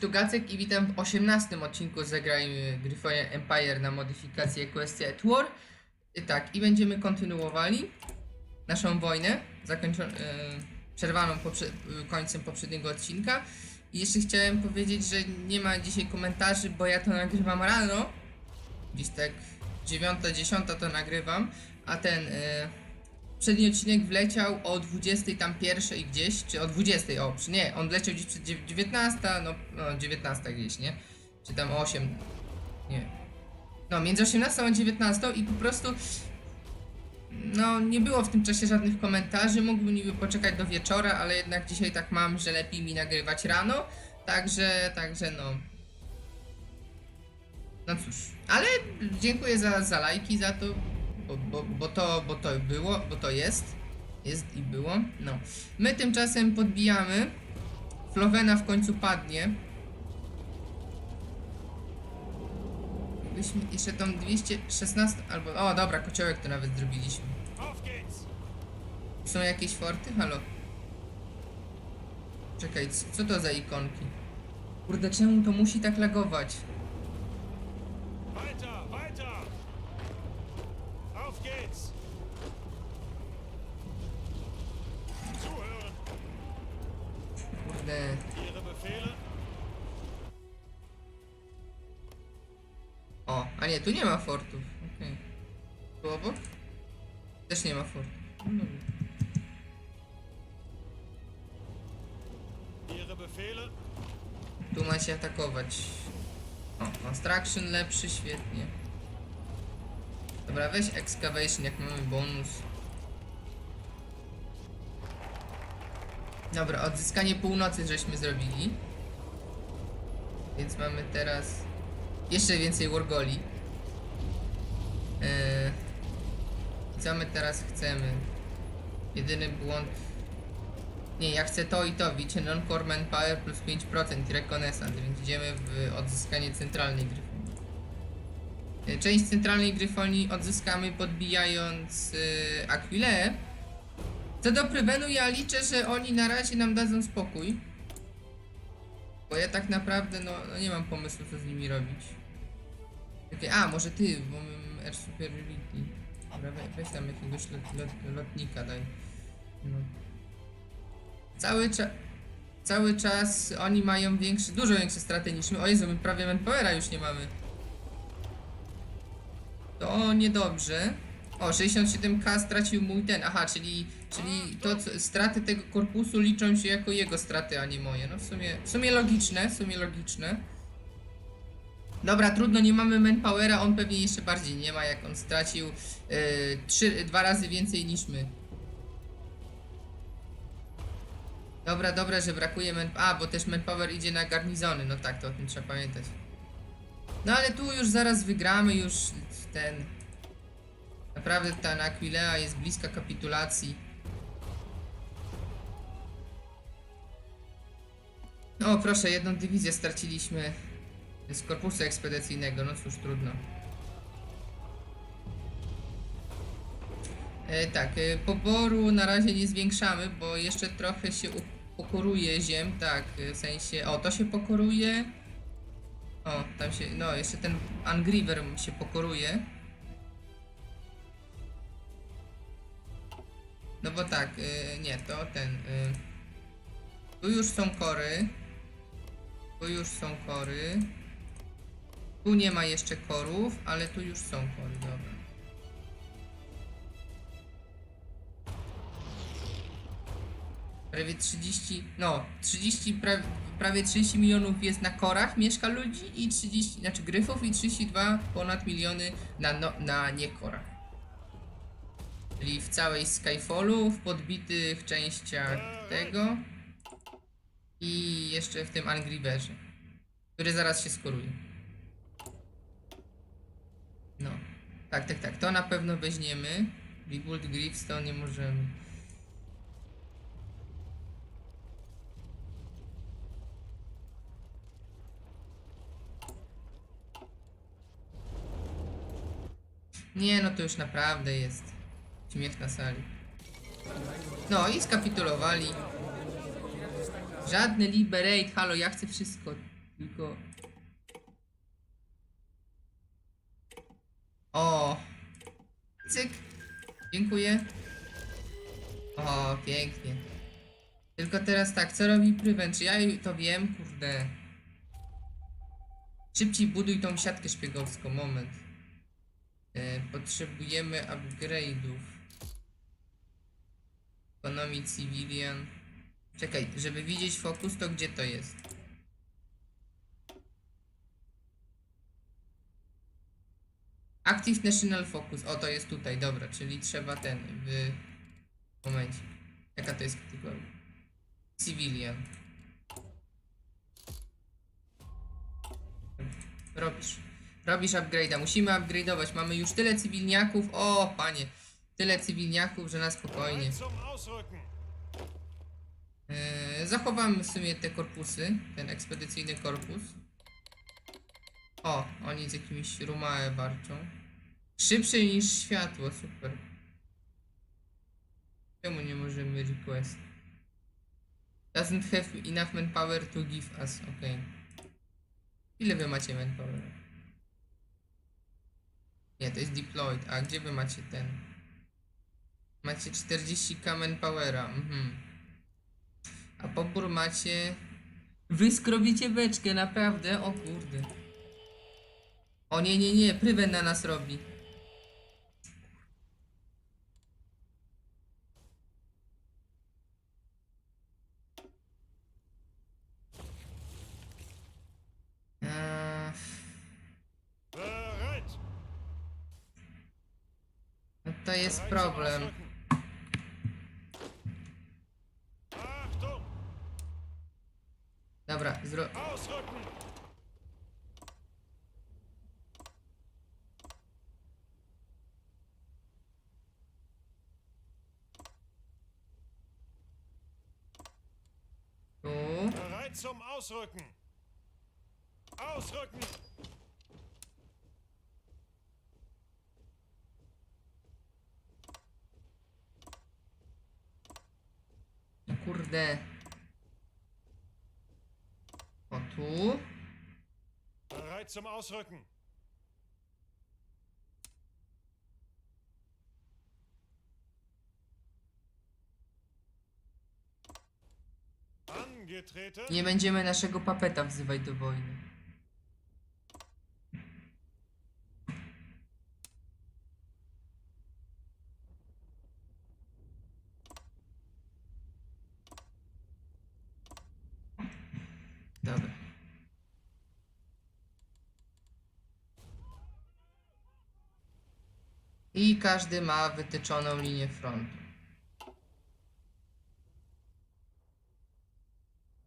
Tu Gacek i witam w 18 odcinku Zagrajmy Gryfonia Empire na modyfikację Questia at War. Tak, i będziemy kontynuowali naszą wojnę, zakończoną, przerwaną poprze końcem poprzedniego odcinka. I jeszcze chciałem powiedzieć, że nie ma dzisiaj komentarzy, bo ja to nagrywam rano. Gdzieś tak 9-10 to nagrywam, a ten y, przedni odcinek wleciał o 20 tam pierwszej gdzieś, czy o 20, o, czy nie, on wleciał gdzieś przed dziew- 19, no, no 19 gdzieś, nie? Czy tam 8, nie. No, między 18 a 19 i po prostu no, nie było w tym czasie żadnych komentarzy, mógłbym niby poczekać do wieczora, ale jednak dzisiaj tak mam, że lepiej mi nagrywać rano, także, także no. No cóż, ale dziękuję za, za lajki, za to, bo, bo, bo to, bo to było, bo to jest, jest i było, no. My tymczasem podbijamy, Flowena w końcu padnie. Byśmy jeszcze tą 216, albo, o dobra, kociołek to nawet zrobiliśmy. Są jakieś forty? Halo? Czekaj, co to za ikonki? Kurde, czemu to musi tak lagować? Tu nie ma fortów. Okej. Tu obok? Też nie ma fortów. No? Tu ma się atakować. O, construction lepszy, świetnie. Dobra, weź excavation, jak mamy bonus. Dobra, odzyskanie północy żeśmy zrobili. Więc mamy teraz jeszcze więcej wargoli. Eee, co my teraz chcemy? Jedyny błąd nie, ja chcę to i to, widzicie, non-core manpower plus 5% i reconnaissance, więc idziemy w odzyskanie centralnej gryfonii. E, Część centralnej gryfonii odzyskamy podbijając yy, Aquile. Co do Prybenu ja liczę, że oni na razie nam dadzą spokój. Bo ja tak naprawdę no, no nie mam pomysłu co z nimi robić. Takie, a może ty, bo Air Superiority. We- weź tam jakiegoś lot, lot, lotnika daj. No. Cały czas. Cały czas oni mają większe, dużo większe straty niż my. O Jezu, my prawie manpowera już nie mamy. To niedobrze. O, 67k stracił mój ten. Aha, czyli, czyli to co, straty tego korpusu liczą się jako jego straty, a nie moje. No w sumie, w sumie logiczne, w sumie logiczne. Dobra, trudno, nie mamy manpowera, on pewnie jeszcze bardziej nie ma, jak on stracił yy, trzy, dwa razy więcej niż my. Dobra, dobra, że brakuje man... A, bo też manpower idzie na garnizony, no tak, to o tym trzeba pamiętać. No ale tu już zaraz wygramy, już ten... Naprawdę ta Aquilea jest bliska kapitulacji. O, proszę, jedną dywizję straciliśmy z korpusu ekspedycyjnego, no cóż, trudno. E, tak, e, poboru na razie nie zwiększamy, bo jeszcze trochę się pokoruje ziem, tak, e, w sensie, o, to się pokoruje. O, tam się, no, jeszcze ten Angriver się pokoruje. No bo tak, e, nie, to ten, e, tu już są kory. Tu już są kory. Tu nie ma jeszcze korów, ale tu już są kory, dobra. Prawie 30, no 30, pra, prawie 30 milionów jest na korach mieszka ludzi i 30, znaczy gryfów i 32 ponad miliony na, no, na niekorach. Czyli w całej Skyfallu, w podbitych częściach tego i jeszcze w tym Angriverze, który zaraz się skoruje. No, tak, tak, tak, to na pewno weźmiemy. Rebuild Griffs to nie możemy. Nie, no to już naprawdę jest śmiech na sali. No i skapitulowali. Żadny liberate, halo, ja chcę wszystko. Tylko... O! Cyk! O, pięknie. Tylko teraz tak, co robi Prywen? Czy ja to wiem? Kurde. Szybciej buduj tą siatkę szpiegowską, moment. E, potrzebujemy upgrade'ów. Economy Civilian. Czekaj, żeby widzieć fokus, to gdzie to jest? Active National Focus. O, to jest tutaj, dobra, czyli trzeba ten w momencie. Jaka to jest kategoria? Civilian. Robisz. Robisz upgrade'a. Musimy upgrade'ować. Mamy już tyle cywilniaków. O, panie. Tyle cywilniaków, że na spokojnie. Eee, zachowamy w sumie te korpusy. Ten ekspedycyjny korpus. O, oni z jakimiś rumae warczą. Szybszy niż światło, super. Czemu nie możemy request? Doesn't have enough manpower to give us, ok. Ile wy macie manpower? Nie, to jest deployed. A gdzie wy macie ten? Macie 40k manpowera, mhm. A pobór macie... Wy skrobicie beczkę, naprawdę? O kurde. O nie, nie, nie, prywen na nas robi. Eee, Bereit. no to jest problem. Dobra, zro... Bereit zum Ausrücken! Ausrücken! No kurde. O tu. Bereit zum Ausrücken! Angetreten! Nie będziemy naszego papeta wzywać do wojny. Dobra. I każdy ma wytyczoną linię frontu.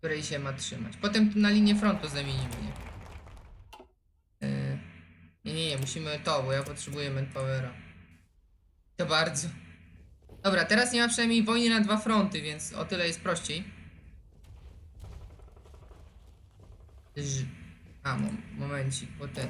której się ma trzymać. Potem na linię frontu zamienimy? Yy, nie, nie, nie, musimy to, bo ja potrzebuję manpowera. To bardzo. Dobra, teraz nie ma przynajmniej wojny na dwa fronty, więc o tyle jest prościej. Ż A, mom momencik, bo ten...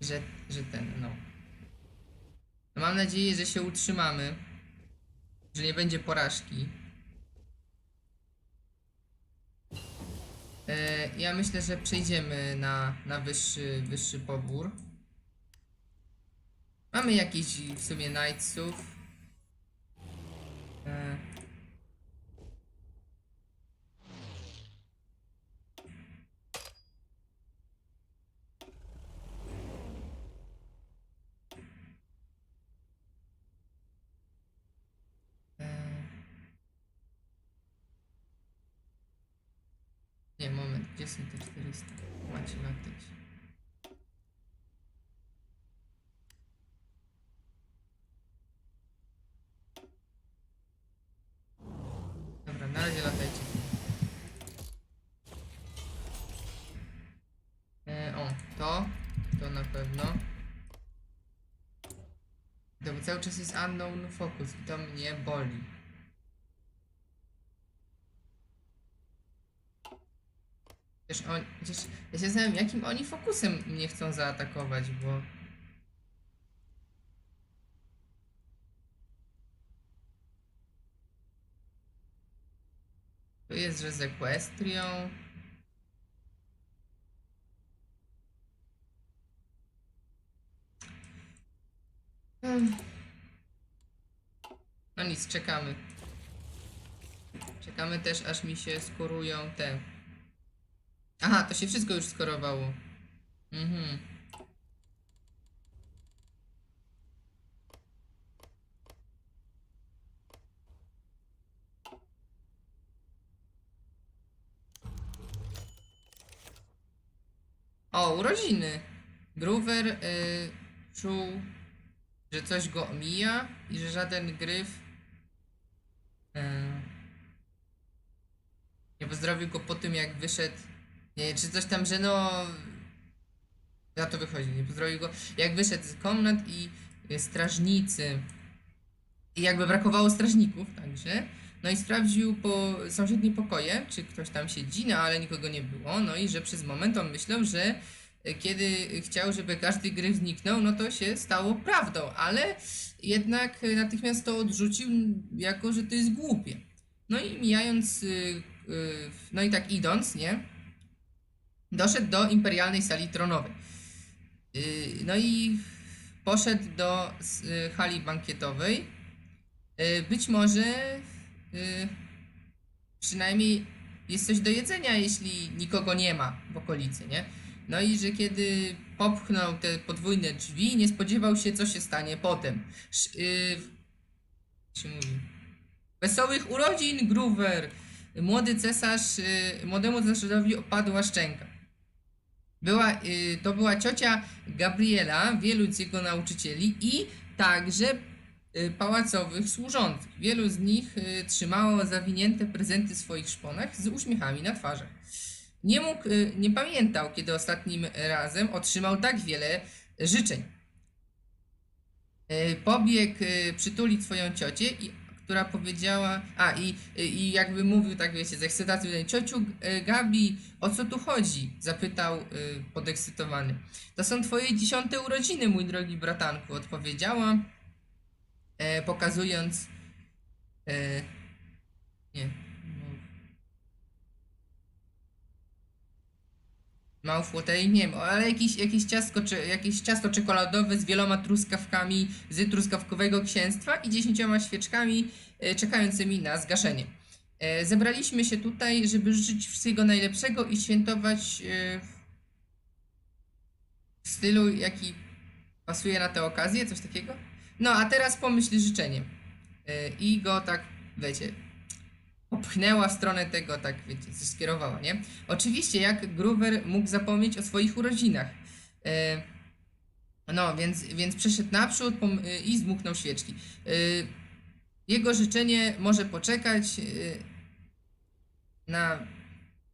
Że, że ten, no. no. Mam nadzieję, że się utrzymamy, że nie będzie porażki. E, ja myślę, że przejdziemy na, na wyższy, wyższy pobór. Mamy jakiś w sumie knightsów. pewno. Dobra, cały czas jest unknown focus i to mnie boli. Przecież on, ja się zastanawiam, jakim oni fokusem mnie chcą zaatakować, bo... To jest, że z Equestrią. No nic, czekamy. Czekamy też, aż mi się skorują te. Aha, to się wszystko już skorowało. Mhm. O, urodziny. Groover y, czuł, że coś go omija i że żaden gryf y, nie pozdrowił go po tym, jak wyszedł. Nie, czy coś tam, że no. Na to wychodzi, nie pozdrowił go. Jak wyszedł z komnat i strażnicy. I jakby brakowało strażników, także. No i sprawdził po sąsiednie pokoje, czy ktoś tam siedzi, no ale nikogo nie było. No i że przez moment on myślał, że kiedy chciał, żeby każdy gryf zniknął, no to się stało prawdą, ale jednak natychmiast to odrzucił, jako że to jest głupie. No i mijając, y, y, no i tak idąc, nie? Doszedł do imperialnej sali tronowej. Y, No i poszedł do hali bankietowej. Być może przynajmniej jest coś do jedzenia, jeśli nikogo nie ma w okolicy, nie? No i że kiedy popchnął te podwójne drzwi, nie spodziewał się, co się stanie potem. Sz, y, się mówi? Wesołych urodzin, Groover! Młody cesarz, y, młodemu cesarzowi opadła szczęka. Była, y, to była ciocia Gabriela, wielu z jego nauczycieli i także y, pałacowych służących. Wielu z nich trzymało zawinięte prezenty w swoich szponach z uśmiechami na twarzach. Nie mógł, y, nie pamiętał, kiedy ostatnim razem otrzymał tak wiele życzeń. Y, Pobiegł y, przytulić swoją ciocię, i, która powiedziała, a i, i jakby mówił tak wiecie, z ekscytacją, ciociu Gabi, o co tu chodzi? Zapytał podekscytowany. To są twoje dziesiąte urodziny, mój drogi bratanku, odpowiedziała, pokazując nie, Małfłotej, nie wiem, ale jakieś, jakieś, czy, jakieś ciasto czekoladowe z wieloma truskawkami z truskawkowego księstwa i dziesięcioma świeczkami e, czekającymi na zgaszenie. E, zebraliśmy się tutaj, żeby życzyć wszystkiego najlepszego i świętować e, w stylu, jaki pasuje na tę okazję, coś takiego. No, a teraz pomyśl życzenie. E, I go tak, wiecie, popchnęła w stronę tego, tak wiecie, skierowała, nie? Oczywiście, jak Groover mógł zapomnieć o swoich urodzinach. E, no, więc, więc przeszedł naprzód i zmuchnął świeczki. E, jego życzenie może poczekać e, na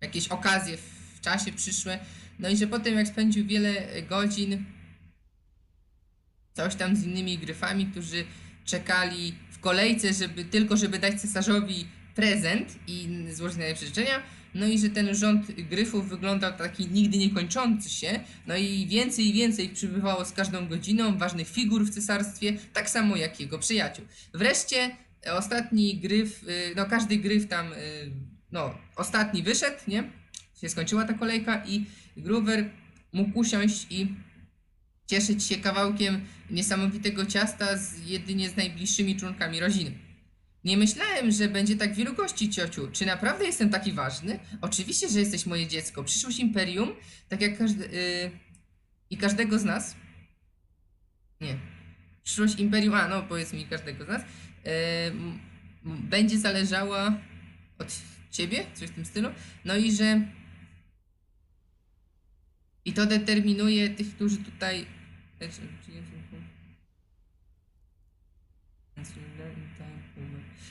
jakieś okazje w czasie przyszłe. No i że potem, jak spędził wiele godzin coś tam z innymi gryfami, którzy czekali w kolejce, żeby tylko żeby dać cesarzowi prezent i złożyć najlepsze życzenia. No i że ten rząd gryfów wyglądał taki nigdy nie kończący się. No i więcej i więcej przybywało z każdą godziną ważnych figur w cesarstwie, tak samo jak jego przyjaciół. Wreszcie e, ostatni gryf, y, no każdy gryf tam, y, no ostatni wyszedł, nie? Się skończyła ta kolejka i Groover mógł usiąść i cieszyć się kawałkiem niesamowitego ciasta z jedynie z najbliższymi członkami rodziny. Nie myślałem, że będzie tak wielu gości, ciociu. Czy naprawdę jestem taki ważny? Oczywiście, że jesteś moje dziecko. Przyszłość imperium, tak jak każdy. Yy, I każdego z nas. Nie. Przyszłość imperium, a no powiedz mi każdego z nas. Yy, będzie zależała od ciebie, coś w tym stylu. No i że. I to determinuje tych, którzy tutaj. Znaczy,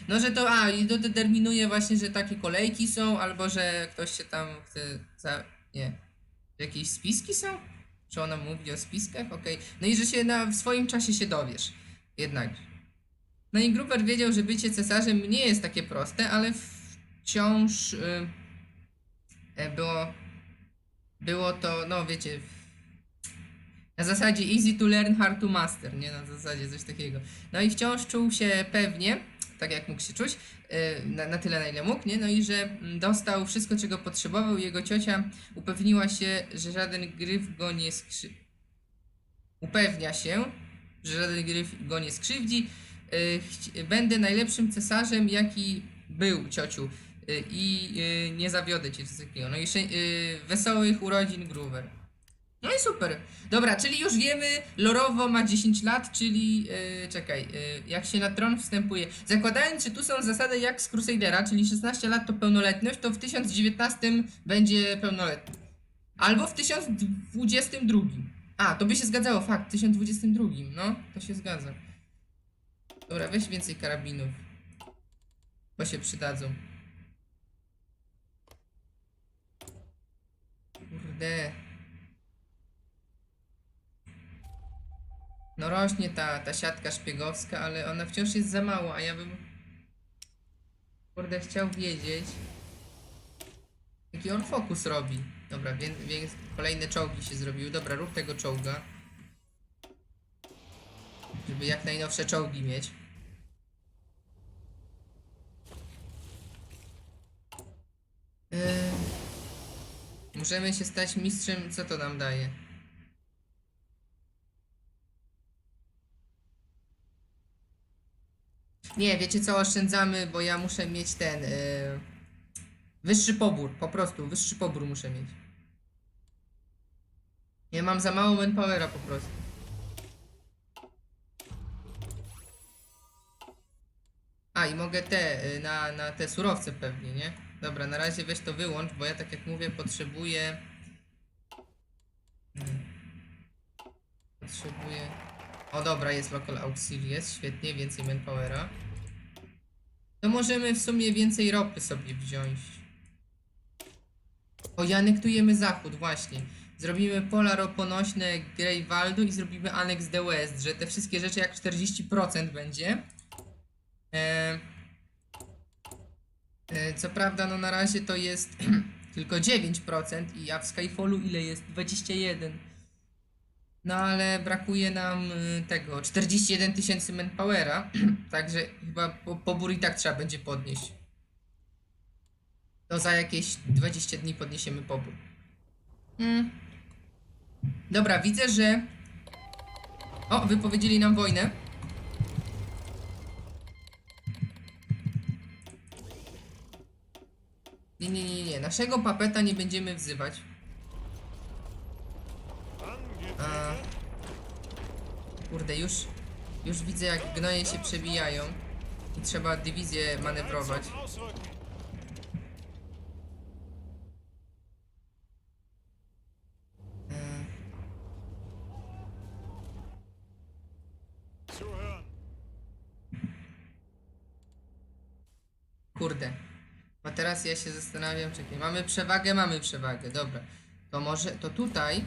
No, że to, a, i to determinuje właśnie, że takie kolejki są, albo że ktoś się tam chce, za, nie, jakieś spiski są? Czy ona mówi o spiskach? Okej. No i że się na, w swoim czasie się dowiesz, jednak. No i Gruber wiedział, że bycie cesarzem nie jest takie proste, ale wciąż y, e, było, było to, no wiecie, na zasadzie easy to learn, hard to master, nie? Na zasadzie coś takiego. No i wciąż czuł się pewnie, tak jak mógł się czuć, e, na, na tyle na ile mógł, nie? No i że mm, dostał wszystko, czego potrzebował. Jego ciocia upewniła się, że żaden gryf go nie skrzy... Upewnia się, że żaden gryf go nie skrzywdzi. Chci- Będę najlepszym cesarzem, jaki był, ciociu. E, I nie zawiodę cię, takiego. No i wesołych urodzin, Groover. No i super. Dobra, czyli już wiemy, lorowo ma 10 lat, czyli yy, czekaj, yy, jak się na tron wstępuje. Zakładając, że tu są zasady jak z Crusadera, czyli 16 lat to pełnoletność, to w 1019 będzie pełnoletni. Albo w 1022. A, to by się zgadzało, fakt, w 1022, no, to się zgadza. Dobra, weź więcej karabinów. Bo się przydadzą. Kurde. No rośnie ta, ta siatka szpiegowska, ale ona wciąż jest za mało, a ja bym kurde chciał wiedzieć jaki on fokus robi. Dobra, więc, więc kolejne czołgi się zrobiły. Dobra, rób tego czołga. Żeby jak najnowsze czołgi mieć. Yy, możemy się stać mistrzem, co to nam daje? Nie, wiecie co, oszczędzamy, bo ja muszę mieć ten. Yy, wyższy pobór, po prostu, wyższy pobór muszę mieć. Ja mam za mało manpowera po prostu. A i mogę te, y, na, na te surowce pewnie, nie? Dobra, na razie weź to wyłącz, bo ja tak jak mówię potrzebuję... Hmm. Potrzebuję... O dobra, jest local auxiliary, świetnie, więcej manpowera. To możemy w sumie więcej ropy sobie wziąć. O, i anektujemy zachód, właśnie. Zrobimy pola roponośne Greyvaldu i zrobimy Annex the West, że te wszystkie rzeczy jak 40% będzie. E, e, co prawda, no na razie to jest tylko 9% i a w Skyfallu ile jest? 21. No ale brakuje nam y, tego 41 tysięcy manpowera, także chyba po, pobór i tak trzeba będzie podnieść. To za jakieś 20 dni podniesiemy pobór. Mm. Dobra, widzę, że... O, wypowiedzieli nam wojnę. Nie, nie, nie, nie. Naszego papeta nie będziemy wzywać. Angetriebe. Kurde, już, już widzę jak gnoje się przebijają. I trzeba dywizję manewrować. E. Kurde. A teraz ja się zastanawiam, czekaj, mamy przewagę, mamy przewagę, dobra. To może, to tutaj...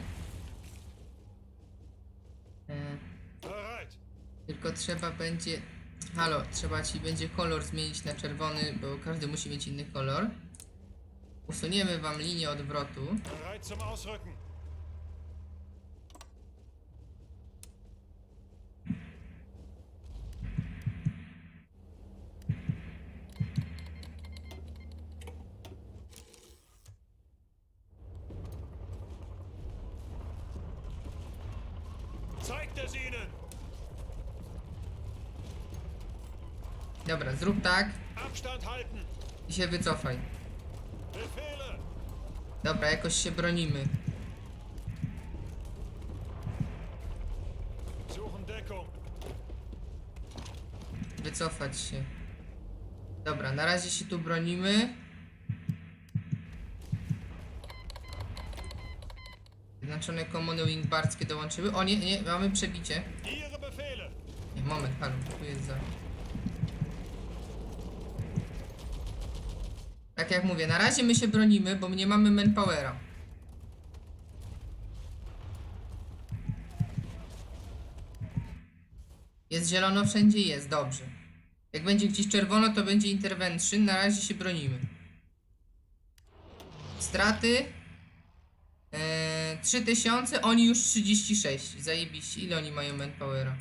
E, Bereit. tylko trzeba będzie... Halo, trzeba ci będzie kolor zmienić na czerwony, bo każdy musi mieć inny kolor. Usuniemy wam linię odwrotu. Bereit zum Ausrücken. Dobra, zrób tak i się wycofaj. Dobra, jakoś się bronimy. Wycofać się. Dobra, na razie się tu bronimy. Zjednoczone komuny wingbarskie dołączyły. O nie, nie, mamy przebicie. Nie, moment, halo, tu jest za... jak mówię, na razie my się bronimy, bo nie mamy manpowera. Jest zielono, wszędzie jest, dobrze. Jak będzie gdzieś czerwono, to będzie intervention, na razie się bronimy. Straty... Eee, 3000, oni już 36. Zajebiście. Ile oni mają manpowera?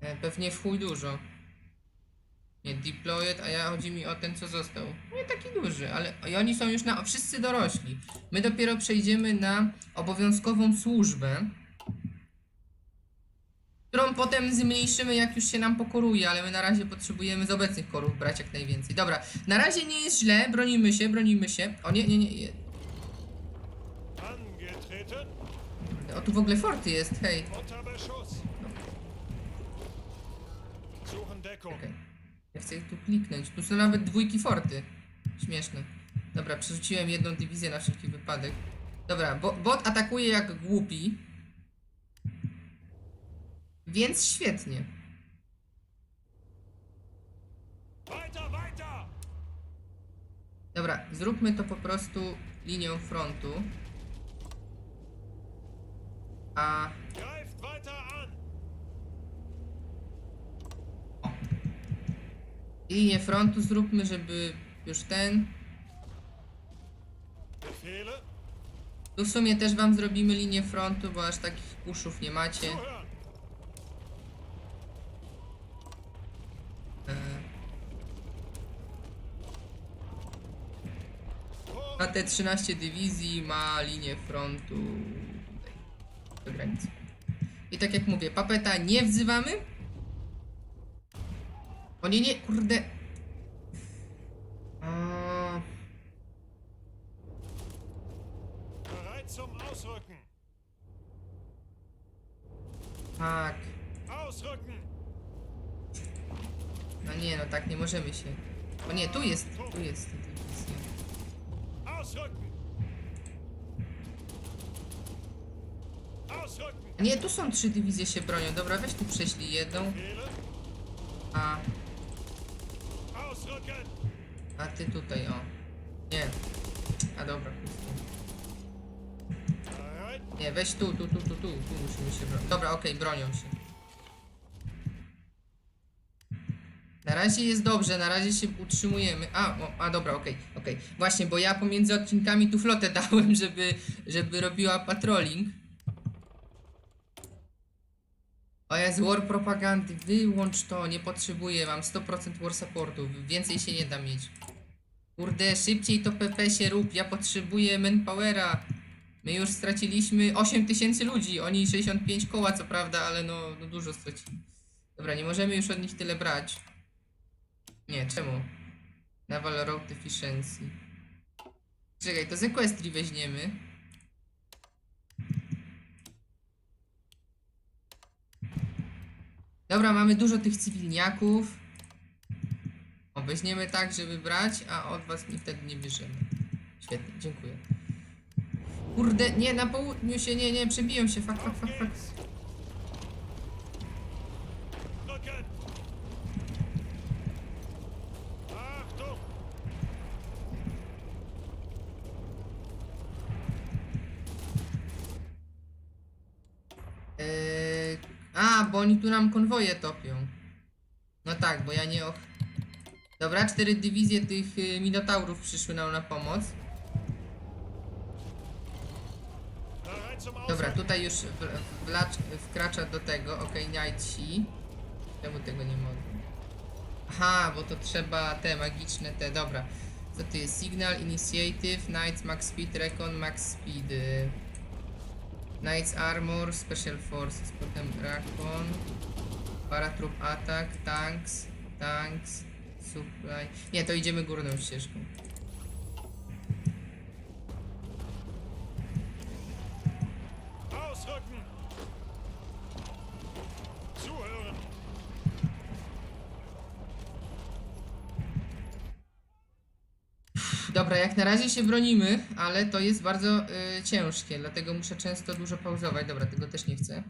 E, pewnie w chuj dużo. Nie, deployed, a ja chodzi mi o ten, co został. Nie taki duży, ale i oni są już na wszyscy dorośli. My dopiero przejdziemy na obowiązkową służbę, którą potem zmniejszymy, jak już się nam pokoruje, ale my na razie potrzebujemy z obecnych korów brać jak najwięcej. Dobra, na razie nie jest źle, bronimy się, bronimy się. O nie, nie, nie. O, tu w ogóle forty jest, hej. Unter Ja chcę tu kliknąć. Tu są nawet dwójki forty. Śmieszne. Dobra, przerzuciłem jedną dywizję na wszelki wypadek. Dobra, bo, bot atakuje jak głupi. Więc świetnie. Dobra, zróbmy to po prostu linią frontu. A linię frontu zróbmy, żeby już ten. Tu w sumie też wam zrobimy linię frontu, bo aż takich kuszów nie macie. E, A te 13 dywizji ma linię frontu tutaj, do granicy. I tak jak mówię, papeta nie wzywamy. O nie, nie, kurde. A, tak. No nie, no tak nie możemy się. O nie, tu jest, tu jest! A Nie, tu są trzy dywizje się bronią. Dobra, weź tu prześlij jedną, a! A ty tutaj, o. Nie. A dobra? Nie, weź tu, tu, tu, tu, tu, tu musimy się bronić. Dobra, okej, bronią się. Na razie jest dobrze, na razie się utrzymujemy. A, o, a dobra, okej, okej. Właśnie, bo ja pomiędzy odcinkami tu flotę dałem, żeby, żeby robiła patrolling. O jest war propagandy, wyłącz to, nie potrzebuję, mam 100% war supportu, więcej się nie da mieć. Kurde, szybciej to PP się rób, ja potrzebuję manpowera. My już straciliśmy 8 tysięcy ludzi, oni 65 koła co prawda, ale no, no dużo stracili. Dobra, nie możemy już od nich tyle brać. Nie, czemu? Naval Road Efficiency. Czekaj, to z Equestrii weźmiemy. Dobra, mamy dużo tych cywilniaków. O, weźmiemy tak, żeby brać, a od was nie wtedy nie bierzemy. Świetnie, dziękuję. Kurde, nie, na południu się, nie, nie, przebiją się, fuck, fuck, Auf fuck, fuck. geht's! Rücken! Achtung! Eee, a, bo oni tu nam konwoje topią. No tak, bo ja nie och... Dobra, cztery dywizje tych y, Minotaurów przyszły nam na pomoc. Dobra, tutaj już wlacz, wkracza do tego, okej, okay, Ci. Czemu tego nie mogę? Aha, bo to trzeba te magiczne, te, dobra. Co to jest? Signal, Initiative, Knights, Max Speed, Recon, Max Speed. Knights Armor, Special Forces, potem Recon, Paratroop Attack, Tanks, Tanks, Supply. Nie, to idziemy górną ścieżką. Ausrücken! Zuhören! Dobra, jak na razie się bronimy, ale to jest bardzo y, ciężkie, dlatego muszę często dużo pauzować. Dobra, tego też nie chcę.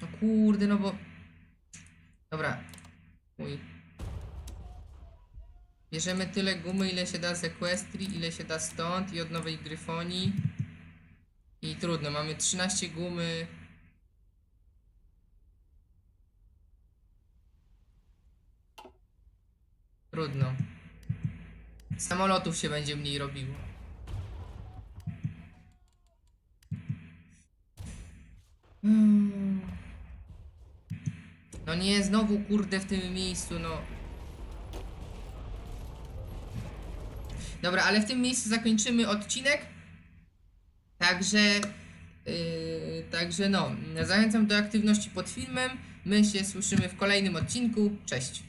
No kurde, no bo... Dobra. Uj. Bierzemy tyle gumy, ile się da z Equestrii, ile się da stąd i od Nowej Gryfonii. I trudno, mamy 13 gumy. Trudno. Samolotów się będzie mniej robiło. Hmm. No nie, znowu kurde w tym miejscu, no. Dobra, ale w tym miejscu zakończymy odcinek. Także, yy, także no, zachęcam do aktywności pod filmem. My się słyszymy w kolejnym odcinku. Cześć.